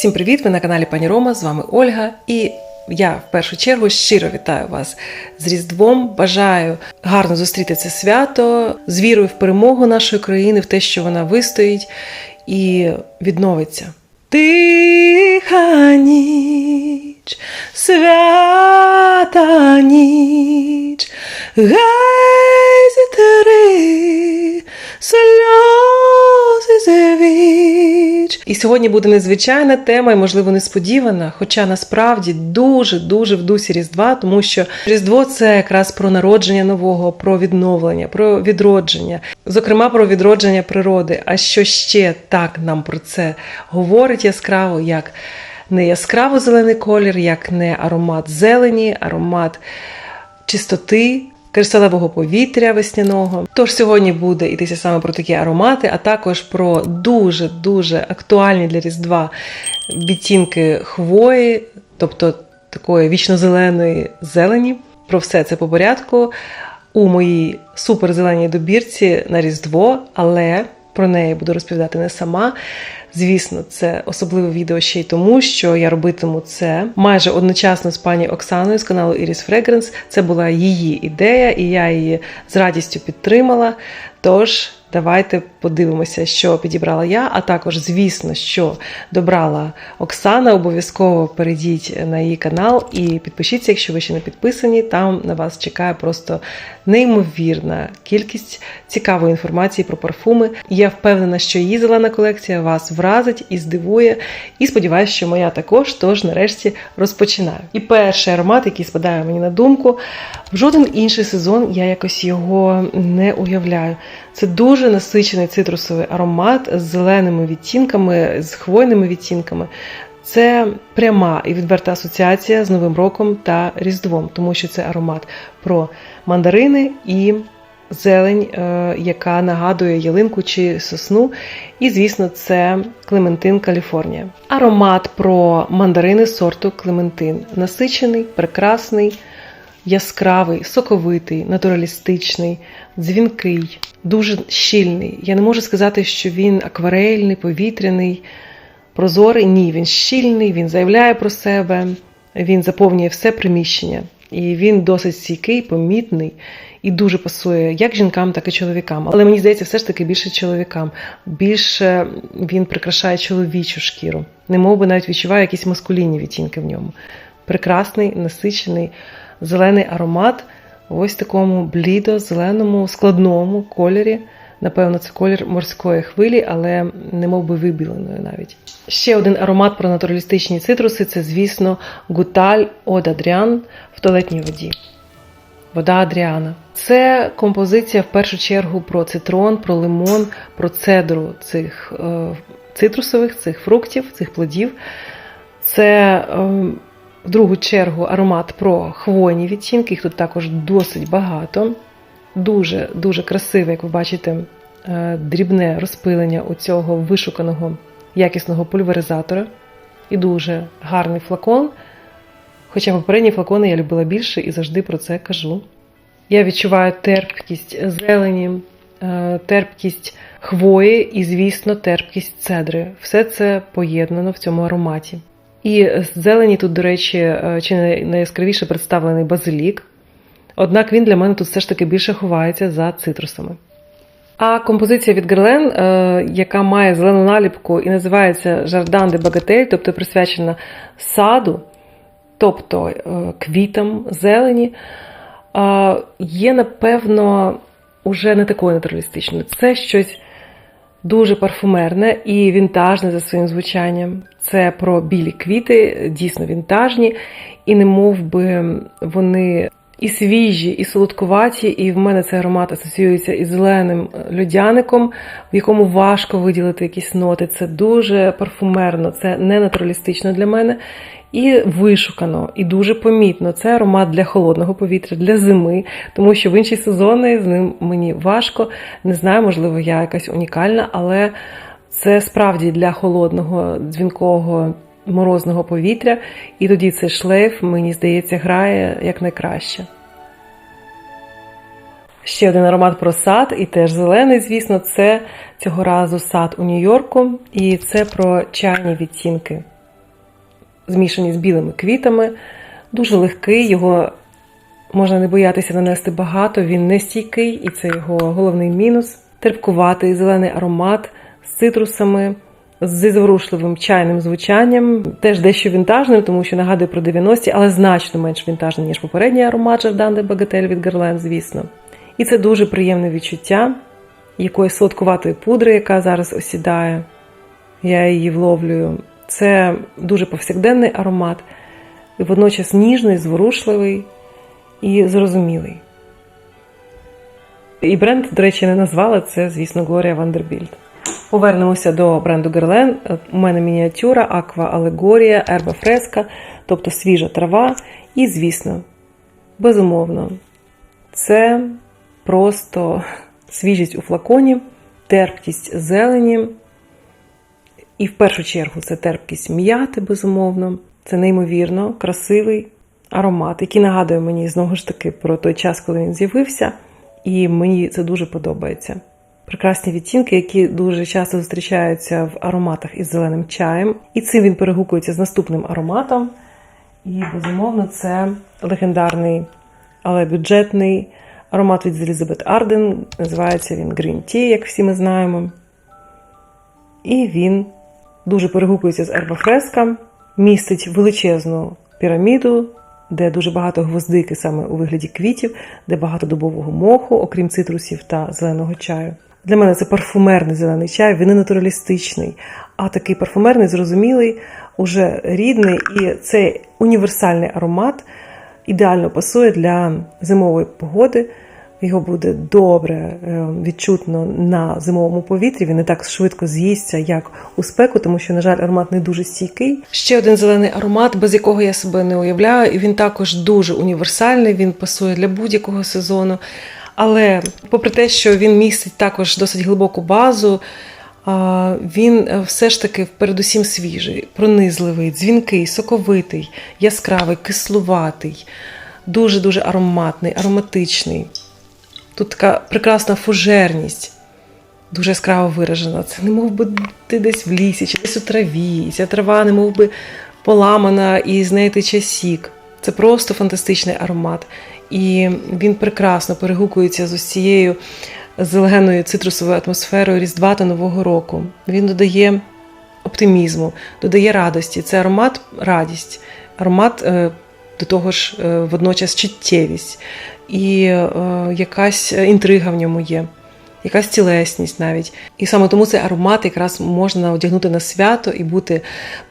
Всім привіт! Ви на каналі Пані Рома. З вами Ольга. І я в першу чергу щиро вітаю вас з Різдвом. Бажаю гарно зустріти це свято з вірою в перемогу нашої країни, в те, що вона вистоїть і відновиться. Тиха ніч, свята ніч, гай зітери, сльози завіч. І сьогодні буде незвичайна тема і, можливо, несподівана, хоча насправді дуже-дуже в дусі Різдва, тому що Різдво це якраз про народження нового, про відновлення, про відродження, зокрема про відродження природи. А що ще так нам про це говорить яскраво, як не яскраво зелений колір, як не аромат зелені, аромат чистоти. Кришталевого повітря весняного. Тож сьогодні буде йтися саме про такі аромати, а також про дуже-дуже актуальні для Різдва відтінки хвої, тобто такої вічно-зеленої зелені. Про все це по порядку у моїй суперзеленій добірці на Різдво, але про неї буду розповідати не сама. Звісно, це особливе відео ще й тому, що я робитиму це майже одночасно з пані Оксаною з каналу Iris Fragrance. Це була її ідея, і я її з радістю підтримала. Тож, давайте подивимося, що підібрала я. А також, звісно, що добрала Оксана. Обов'язково перейдіть на її канал і підпишіться, якщо ви ще не підписані. Там на вас чекає просто неймовірна кількість цікавої інформації про парфуми. Я впевнена, що її зелена колекція вас вразить і здивує. І сподіваюся, що моя також. Тож, нарешті, розпочинаю. І перший аромат, який спадає мені на думку, в жоден інший сезон я якось його не уявляю. Це дуже насичений цитрусовий аромат з зеленими відтінками, з хвойними відтінками. Це пряма і відверта асоціація з Новим роком та Різдвом, тому що це аромат про мандарини і зелень, е, яка нагадує ялинку чи сосну. І, звісно, це Клементин Каліфорнія. Аромат про мандарини сорту Клементин. Насичений, прекрасний, яскравий, соковитий, натуралістичний, дзвінкий, дуже щільний. Я не можу сказати, що він акварельний, повітряний, прозорий. Ні, він щільний, він заявляє про себе, він заповнює все приміщення. І він досить стійкий, помітний і дуже пасує як жінкам, так і чоловікам. Але мені здається, все ж таки більше чоловікам. Більше він прикрашає чоловічу шкіру. Не би навіть відчуває якісь маскулінні відтінки в ньому. Прекрасний, насичений, зелений аромат в ось такому блідо-зеленому, складному кольорі. Напевно, це колір морської хвилі, але не мов би вибіленої навіть. Ще один аромат про натуралістичні цитруси це, звісно, гуталь Од Адріан в туалетній воді. Вода Адріана. Це композиція в першу чергу про цитрон, про лимон, про цедру цих е, цитрусових, цих фруктів, цих плодів. Це е, в другу чергу аромат про хвойні відтінки, їх тут також досить багато. Дуже дуже красиве, як ви бачите, е, дрібне розпилення у цього вишуканого якісного пульверизатора. І дуже гарний флакон. Хоча попередні флакони я любила більше і завжди про це кажу. Я відчуваю терпкість зелені, е, терпкість хвої і, звісно, терпкість цедри. Все це поєднано в цьому ароматі. І зелені тут, до речі, е, чи найяскравіше представлений базилік. Однак він для мене тут все ж таки більше ховається за цитрусами. А композиція від Герлен, е, яка має зелену наліпку і називається Жардан де Багатель, тобто присвячена саду, тобто е, квітам, зелені, є, напевно, уже не такою натуралістичною. Це щось дуже парфумерне і вінтажне за своїм звучанням. Це про білі квіти, дійсно вінтажні, і не мов би вони і свіжі, і солодкуваті, і в мене цей аромат асоціюється із зеленим льодяником, в якому важко виділити якісь ноти. Це дуже парфумерно, це не натуралістично для мене. І вишукано, і дуже помітно. Це аромат для холодного повітря, для зими, тому що в інші сезони з ним мені важко. Не знаю, можливо, я якась унікальна, але це справді для холодного, дзвінкого, морозного повітря. І тоді цей шлейф, мені здається, грає як найкраще. Ще один аромат про сад, і теж зелений, звісно, це цього разу сад у Нью-Йорку, і це про чайні відтінки. змішані з білими квітами. Дуже легкий, його можна не боятися нанести багато, він не стійкий, і це його головний мінус. Терпкуватий зелений аромат з цитрусами, з зворушливим чайним звучанням, теж дещо вінтажним, тому що нагадує про 90-ті, але значно менш вінтажний, ніж попередній аромат Жардан де Багатель від Guerlain, звісно. І це дуже приємне відчуття якоїсь солодкуватої пудри, яка зараз осідає. Я її вловлюю. Це дуже повсякденний аромат, і водночас ніжний, зворушливий і зрозумілий. І бренд, до речі, не назвала це, звісно, Глорія Вандербільд. Повернемося до бренду Герлен. У мене мініатюра, аква алегорія, ерба фреска, тобто свіжа трава. І, звісно, безумовно, це просто свіжість у флаконі, терпкість зелені. І в першу чергу це терпкість м'яти, безумовно. Це неймовірно красивий аромат, який нагадує мені знову ж таки про той час, коли він з'явився, і мені це дуже подобається. Прекрасні відтінки, які дуже часто зустрічаються в ароматах із зеленим чаєм. І цим він перегукується з наступним ароматом. І, безумовно, це легендарний, але бюджетний аромат від Елізабет Арден. Називається він Green Tea, як всі ми знаємо. І він дуже перегукується з Ерба Фреска, містить величезну піраміду, де дуже багато гвоздики саме у вигляді квітів, де багато дубового моху, окрім цитрусів та зеленого чаю. Для мене це парфумерний зелений чай, він не натуралістичний, а такий парфумерний, зрозумілий, уже рідний, і цей універсальний аромат ідеально пасує для зимової погоди. Його буде добре е, відчутно на зимовому повітрі. Він не так швидко з'їсться, як у спеку, тому що, на жаль, аромат не дуже стійкий. Ще один зелений аромат, без якого я себе не уявляю, і він також дуже універсальний. Він пасує для будь-якого сезону. Але, попри те, що він містить також досить глибоку базу, він все ж таки передусім свіжий, пронизливий, дзвінкий, соковитий, яскравий, кислуватий, дуже дуже ароматний, ароматичний. Тут така прекрасна фужерність, дуже яскраво виражена. Це не мов би ти десь в лісі, чи десь у траві. Ця трава не мов би поламана і з неї тече сік. Це просто фантастичний аромат. І він прекрасно перегукується з усією зеленою цитрусовою атмосферою Різдва та Нового року. Він додає оптимізму, додає радості. Це аромат радість, аромат е, до того ж, е, водночас чуттєвість і е, якась інтрига в ньому є, якась цілесність навіть. І саме тому цей аромат якраз можна одягнути на свято і бути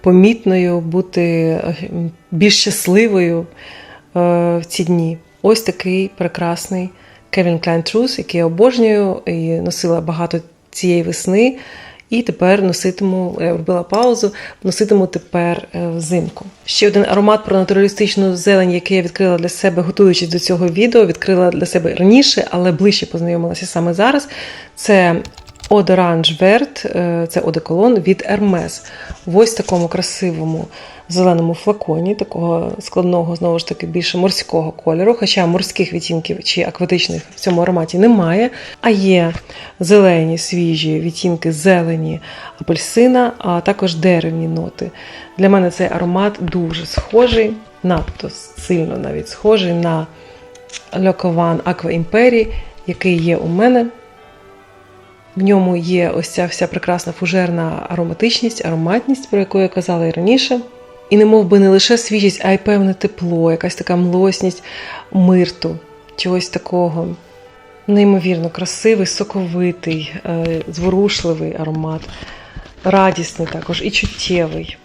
помітною, бути більш щасливою в ці дні. Ось такий прекрасний Кевін Клайн Трус, який я обожнюю і носила багато цієї весни. І тепер носитиму, я робила паузу, носитиму тепер е, взимку. Ще один аромат про натуралістичну зелень, який я відкрила для себе, готуючись до цього відео, відкрила для себе раніше, але ближче познайомилася саме зараз. Це D'Orange Vert, е, це одеколон від Hermes. В ось такому красивому зеленому флаконі, такого складного, знову ж таки, більше морського кольору, хоча морських відтінків чи акватичних в цьому ароматі немає. А є зелені, свіжі відтінки зелені апельсина, а також деревні ноти. Для мене цей аромат дуже схожий, надто сильно навіть схожий на Льокован Aqua Imperii, який є у мене. В ньому є ось ця вся прекрасна фужерна ароматичність, ароматність, про яку я казала і раніше. І не мов би не лише свіжість, а й певне тепло, якась така млосність мирту, чогось такого. Неймовірно, красивий, соковитий, е, зворушливий аромат, радісний також і чуттєвий.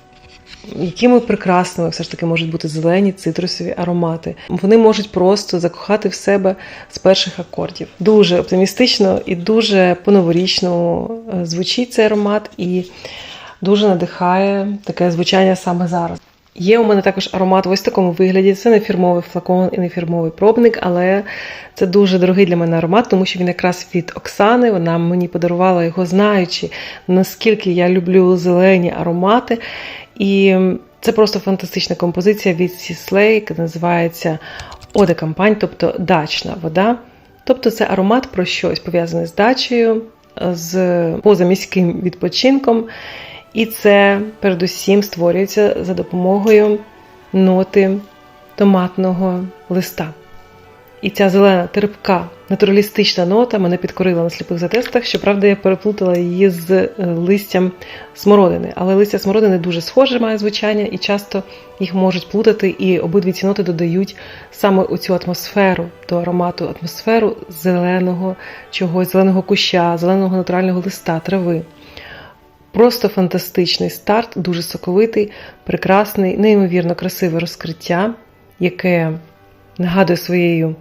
Якими прекрасними все ж таки можуть бути зелені цитрусові аромати. Вони можуть просто закохати в себе з перших акордів. Дуже оптимістично і дуже по-новорічному е, звучить цей аромат і дуже надихає таке звучання саме зараз. Є у мене також аромат в ось такому вигляді. Це не фірмовий флакон і не фірмовий пробник, але це дуже дорогий для мене аромат, тому що він якраз від Оксани. Вона мені подарувала його, знаючи, наскільки я люблю зелені аромати. І це просто фантастична композиція від Сіслей, яка називається Оде Кампань, тобто дачна вода. Тобто це аромат про щось пов'язане з дачею, з позаміським відпочинком. І це передусім створюється за допомогою ноти томатного листа. І ця зелена терпка натуралістична нота мене підкорила на сліпих затестах. Щоправда, я переплутала її з е, листям смородини. Але листя смородини дуже схоже має звучання, і часто їх можуть плутати, і обидві ці ноти додають саме у цю атмосферу до аромату, атмосферу зеленого чогось, зеленого куща, зеленого натурального листа, трави. Просто фантастичний старт, дуже соковитий, прекрасний, неймовірно красиве розкриття, яке нагадує своєю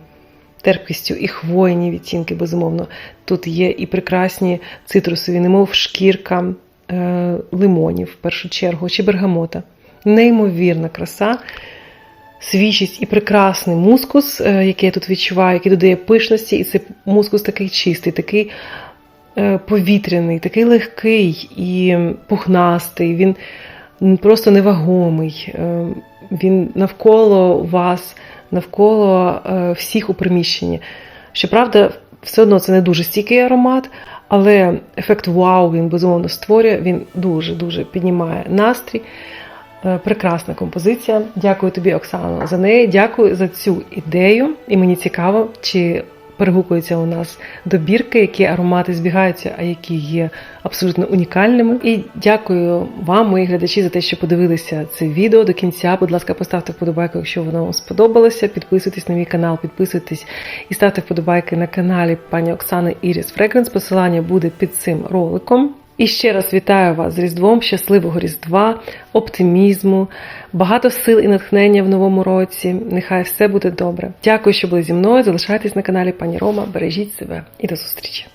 терпкістю і хвойні відтінки, безумовно. Тут є і прекрасні цитрусові, немов шкірка е, лимонів, в першу чергу, чи бергамота. Неймовірна краса, свіжість і прекрасний мускус, е, який я тут відчуваю, який додає пишності, і цей мускус такий чистий, такий е, повітряний, такий легкий і пухнастий. Він просто невагомий. Він навколо вас, навколо е, всіх у приміщенні. Щоправда, все одно це не дуже стійкий аромат, але ефект вау він безумовно створює. Він дуже-дуже піднімає настрій. Е, Прекрасна композиція. Дякую тобі, Оксано, за неї. Дякую за цю ідею. І мені цікаво, чи перегукуються у нас добірки, які аромати збігаються, а які є абсолютно унікальними. І дякую вам, мої глядачі, за те, що подивилися це відео до кінця. Будь ласка, поставте вподобайку, якщо воно вам сподобалося. Підписуйтесь на мій канал, підписуйтесь і ставте вподобайки на каналі пані Оксани Іріс Фрегренс. Посилання буде під цим роликом. І ще раз вітаю вас з Різдвом, щасливого Різдва, оптимізму, багато сил і натхнення в новому році. Нехай все буде добре. Дякую, що були зі мною. Залишайтесь на каналі Пані Рома. Бережіть себе і до зустрічі!